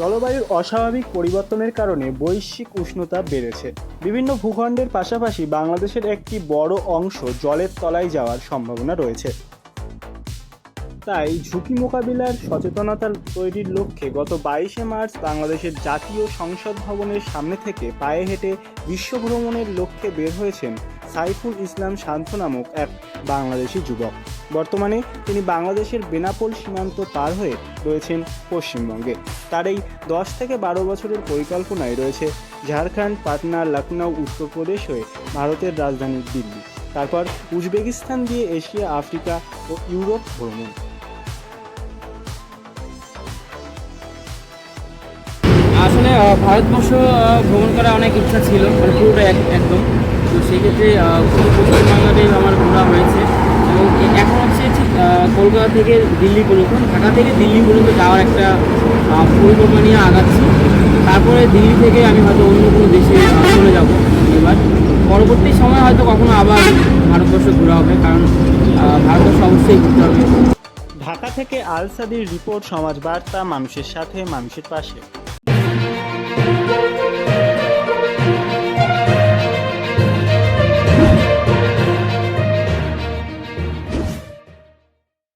জলবায়ুর অস্বাভাবিক পরিবর্তনের কারণে বৈশ্বিক উষ্ণতা বেড়েছে। বিভিন্ন ভূখণ্ডের পাশাপাশি বাংলাদেশের একটি বড় অংশ জলের তলায় যাওয়ার সম্ভাবনা রয়েছে। তাই ঝুঁকি মোকাবিলার সচেতনতা তৈরির লক্ষ্যে গত বাইশে মার্চ বাংলাদেশের জাতীয় সংসদ ভবনের সামনে থেকে পায়ে হেঁটে বিশ্ব ভ্রমণের লক্ষ্যে বের হয়েছেন সাইফুল ইসলাম শান্ত নামক এক বাংলাদেশি যুবক। বর্তমানে তিনি বাংলাদেশের বেনাপোল সীমান্ত পার হয়ে রয়েছেন পশ্চিমবঙ্গে। তার এই দশ থেকে বারো বছরের পরিকল্পনায় রয়েছে ঝাড়খণ্ড পাটনা লখনৌ উত্তরপ্রদেশ হয়ে ভারতের রাজধানী দিল্লি। তারপর উজবেকিস্তান দিয়ে এশিয়া আফ্রিকা ও ইউরোপ ভ্রমণ। আসলে ভারতবর্ষ ভ্রমণ করার অনেক ইচ্ছা ছিল মানে পুরোটা একদম। তো সেই ক্ষেত্রে আহ, পশ্চিমবাংলাটাই আমার ঘোরা হয়েছে। কলকাতা থেকে দিল্লি পর্যন্ত, ঢাকা থেকে দিল্লি পর্যন্ত যাওয়ার একটা পরিকল্পনা নিয়ে আগাচ্ছি। তারপরে দিল্লি থেকে আমি হয়তো অন্য কোনো দেশে চলে যাব এবার। পরবর্তী সময় হয়তো কখনো আবার ভারতবর্ষ ঘোরা হবে, কারণ ভারতবর্ষ অবশ্যই ঘুরতে হবে। ঢাকা থেকে আলসাদির রিপোর্ট সমাজ বার্তা মানুষের সাথে, মানুষের পাশে।